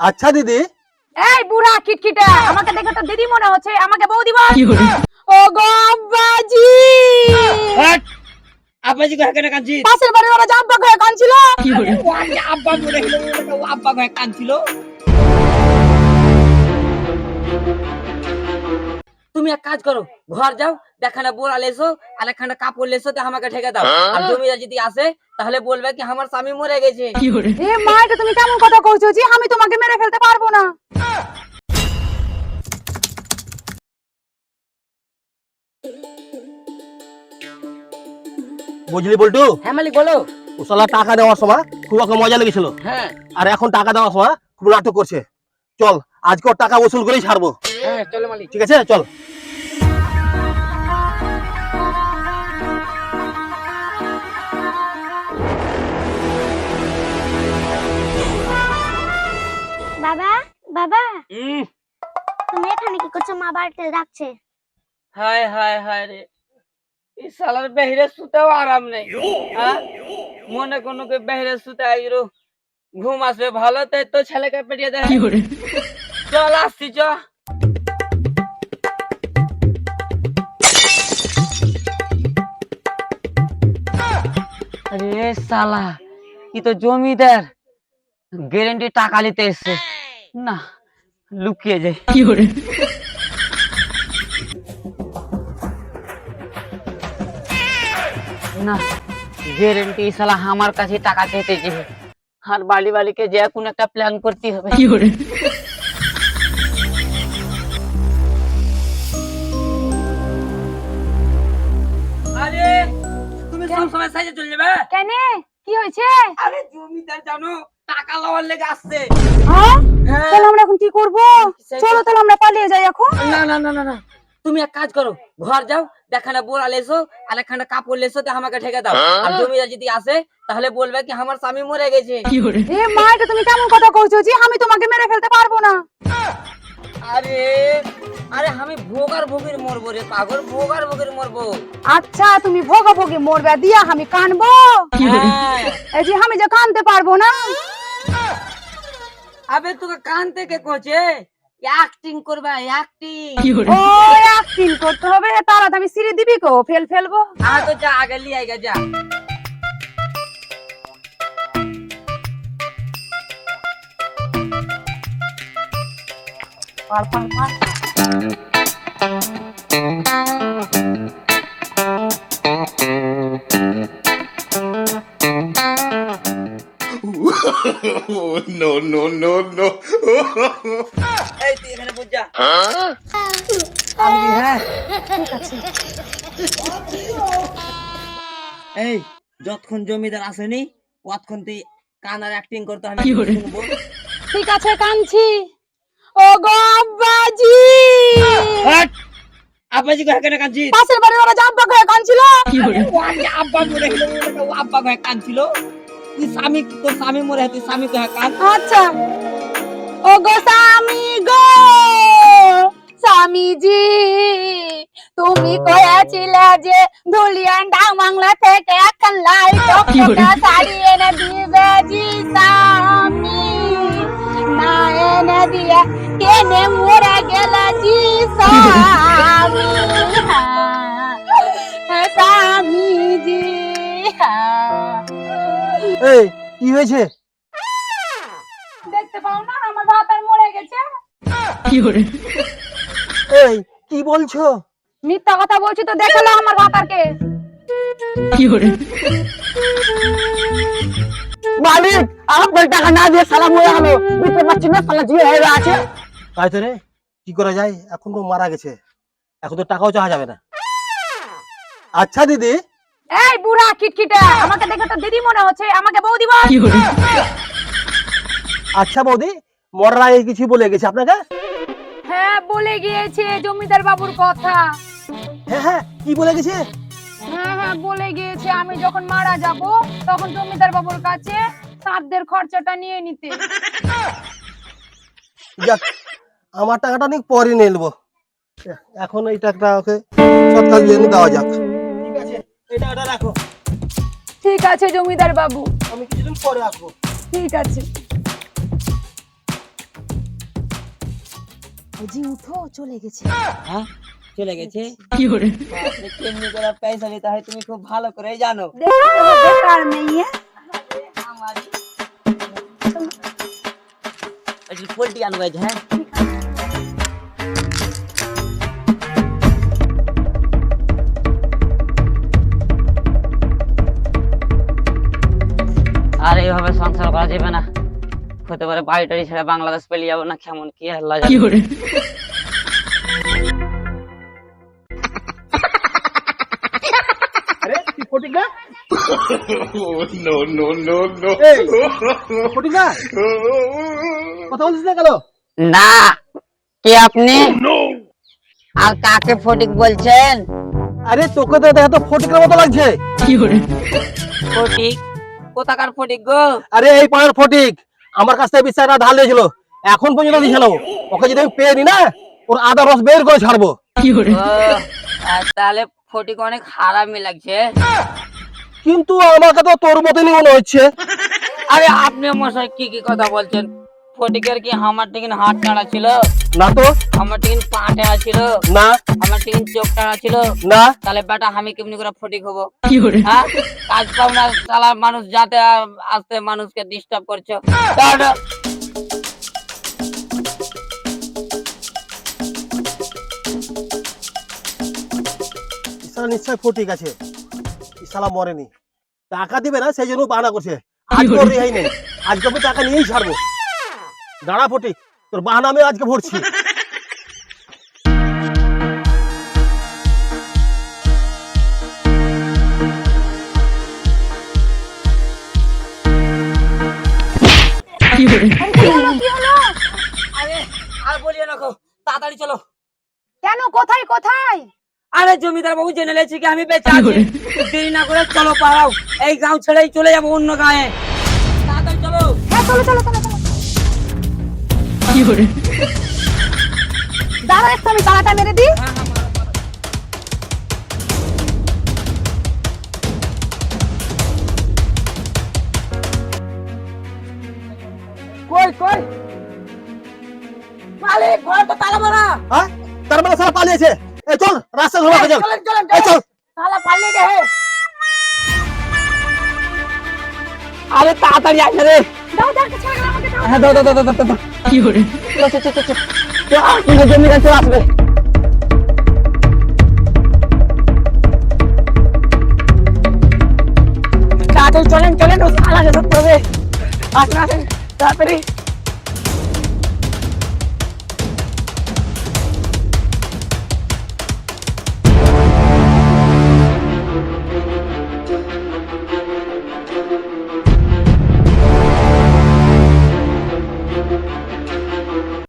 আচ্ছা দিদি। এই বুড়া কিটকিটে আমাকে দেখে তো দিদি মনে হচ্ছে আমাকে বৌদি বল। ও গো আব্বাজি। আব্বাজি কহে কেন কাঁদছি পাশের বাড়ির ওরা জাম্পা কাঁদছিল? আব্বা গেল ও আব্বা কহে কাঁদছিল? তুমি এক কাজ করো ঘর যাও দেখানা বোরা আর একখানা কাপড় লেসো তো আমাকে ঠেকে দাও। আর জমিদার যদি আসে তাহলে বলবে কি আমার স্বামী মরে গেছে। এ মা এটা তুমি কেমন কথা কইছো জি আমি তোমাকে মেরে ফেলতে পারব না? বুঝলি বল্টু? হ্যাঁ মালিক বলো। ও শালা টাকা দেওয়ার সময় খুব ওকে মজা লেগেছিল। হ্যাঁ। আর এখন টাকা দেওয়ার সময় খুব নাটক করছে। চল আজকে ওর টাকা ওসুল করেই ছাড়বো। হ্যাঁ চলো মালিক। ঠিক আছে? চল। বাবা তুমি এখানে কি করছ? মা বাড়িতে ডাকছে। হায় হায় হায় রে। এই শালার বেহিরে শুতেও আরাম নেই। হ্যাঁ? মনে কোনো কে বেহিরে শুতে আইরো ঘুম আসবে ভালো তাই তো ছেলেকে পেটিয়ে দেয়। চল আসছি চ। আরে শালা কি তো জমিদার। গ্যারেন্টি টাকা নিতে এসছে। না লুকিয়ে যায় না গ্যারেন্টি শালা আমার কাছে টাকা চাইতে যাবে আর বালি বালিকে যে কোন একটা প্ল্যান করতে হবে। আরে তুমি সব সময় সাইজে চলে যাবে? কেন? কি হয়েছে? আরে জমিদার জানো টাকা লওয়ার লেগে আসছে। হ্যাঁ? হ্যাঁ। তাহলে আমরা এখন কি করব? চলো তাহলে আমরা পালিয়ে যাই এখন। না না না না না। তুমি এক কাজ করো ঘর যাও দেখানা বোরা লেসো আর একখানা কাপড় লেসো তো আমাকে ঠেকে দাও। আর জমিদার যদি আসে তাহলে বলবে কি আমার স্বামী মরে গেছে। এ মা এটা তুমি কেমন কথা কইছো জি আমি তোমাকে মেরে ফেলতে পারব না? আরে আরে আমি ভোগার ভোগের মরবো রে পাগল ভোগার ভোগের মরবো। আচ্ছা তুমি ভোগা ভোগে মরবে দিয়া আমি কানবো? হ্যাঁ। এই যে আমি যে কানতে পারব না? আবে তোকে কান থেকে কোচে। অ্যাক্টিং করবা অ্যাক্টিং ও অ্যাক্টিং করতে হবে তারা আমি সিঁড়ি দিবি কো ফেল ফেলব। আ তো যা আগে লি আইগা যা। পার পার পার। No, no, no, no. এই তুই এখানে বুঝ যা। এই যতক্ষণ জমিদার আসেনি ততক্ষণ তুই কানার অ্যাক্টিং করতে হবে ঠিক আছে কানছি ও গো আব্বাজি! আব্বাজি কহে কেন কাঁদছি পাশের বাড়ির ওরা জাম্পা হয়ে কানছিল আব্বা মরে গেল আব্বা কহে কাঁদছিল? তুই স্বামী তোর স্বামী মরে তুই স্বামী কহে কাঁদ আচ্ছা। ও গো স্বামী গো স্বামীজি তুমি কয়েছিলে যে ধুলিয়ান ডাং বাংলা থেকে এখন লাল টকটকা শাড়ি এনে দিবে জি স্বামী। না এনে দিয়ে কেনে মরে গেল জি স্বামী। হ্যাঁ, স্বামীজি হ্যাঁ। এই কি হয়েছে? দেখতে পাও না আমার মরে গেছে। এই কি বলছো? মিথ্যা কথা বলছি তো দেখাল আমার ভাতারকে মালিক আপনার টাকা না দিয়ে সালাম হয়ে গেল। বুঝতে পারছি না সালা জিয়ে হয়ে আছে। তাই তো রে কি করা যায়? এখন তো মারা গেছে। এখন তো টাকাও চাওয়া যাবে না। আচ্ছা দিদি। এই বুড়া কিটকিটে আমাকে দেখে তো দিদি মনে হচ্ছে আমাকে বৌদি বল। আচ্ছা বৌদি মরার আগে কিছু বলে গেছে আপনাকে? হ্যাঁ বলে গিয়েছে জমিদার বাবুর কথা। হ্যাঁ হ্যাঁ কি বলে গেছে? হ্যাঁ হ্যাঁ বলে গিয়েছে আমি যখন মারা যাব তখন জমিদার বাবুর কাছে সাধ্যের খরচাটা নিয়ে নিতে। যাক আমার টাকাটা নিয়ে পরে নিয়ে নেব। এখন এই টাকাটা ওকে সৎকার দিয়ে দেওয়া যাক। এই টাকাটা রাখো। ঠিক আছে জমিদার বাবু। আমি কিছুদিন পরে আসব। ঠিক আছে। জি উঠো চলে গেছে। হ্যাঁ? চলে গেছে? বাপরে, কেমনি করে পয়সা নিতে হয় তুমি খুব ভালো করে জানো। বেকার মেয়ে একটু পোল্ট্রি আনব হ্যাঁ? আর এইভাবে সংসার করা যাবে না। হতে পারে বাড়ি টাড়ি ছেড়ে বাংলাদেশ পেলিয়ে যাব না কেমন কি আল্লাহ ফটিক না? ফটিক কথা বলছিস কে আপনি? আর কাকে ফটিক বলছেন? আরে তোকে তো দেখা তো ফটিকের মতো লাগছে। কি ফটিক কোথাকার ফটিক গো? আরে এই পাড়ার ফটিক আমার কাছ থেকে বিশ্বাসটা ধার দিয়েছিল এখন পর্যন্ত দিছে না ওকে যদি আমি পেয়ে নি না ওর আদা রস বের করে ছাড়বো। তাহলে ফটিক অনেক হারামি লাগছে। কিন্তু আমাকে তো তোর মতনই মনে হচ্ছে। আরে আপনি মশাই কি কি কথা বলছেন? ফটিকের কি আমার টিকিন হাত টানা ছিল? না তো? আমার টানা ছিল না? আমার টানা ছিল না? তাহলে বেটা আমি কেমনি করে ফটিক হব? হ্যাঁ? কাজ পাও না সালা মানুষ যাতে আসতে মানুষকে ডিস্টার্ব করছ। ইসালা নিশ্চয় ফটিক আছে ইসালা মরেনি। টাকা দিবে না সেই জন্য বাহানা করছে। আজকে ওর রেহাই নেই। আজকে টাকা নিয়েই ছাড়বো। দাঁড়া ফটিক তোর বাহানা আমি আজকে ভরছি। আরে আর বলিও না তাড়াতাড়ি চলো। কেন কোথায় কোথায়? আরে জমিদার বাবু জেনে লেছি কি আমি বেঁচে আছি। দেরি না করে চলো পাড়াও। এই গাঁও ছেড়েই চলে যাব অন্য গায়ে। তাড়াতাড়ি চলো। হ্যাঁ চলো চলো চলো চলো। দাঁড়া একটু আমি তালাটা মেরে দিই। কই কই? মালিক ঘর তো তালা মারা। হ্যাঁ? তার মানে সারা পালিয়েছে। এই চল রাস্তা ধরে চল। চল তালা পালিয়ে গে আরে তাড়াতাড়ি আসে রে। দাও দাও ছেড়ে দাও আমাকে দাও। হ্যাঁ দাও দাও দাও দাও দাও কি করে? চল চল চল চল চল। জমি কাছে আসবে। তাড়াতাড়ি চলেন চলেন ও সালা কে ধরতে হবে আসেন আসেন তাড়াতাড়ি।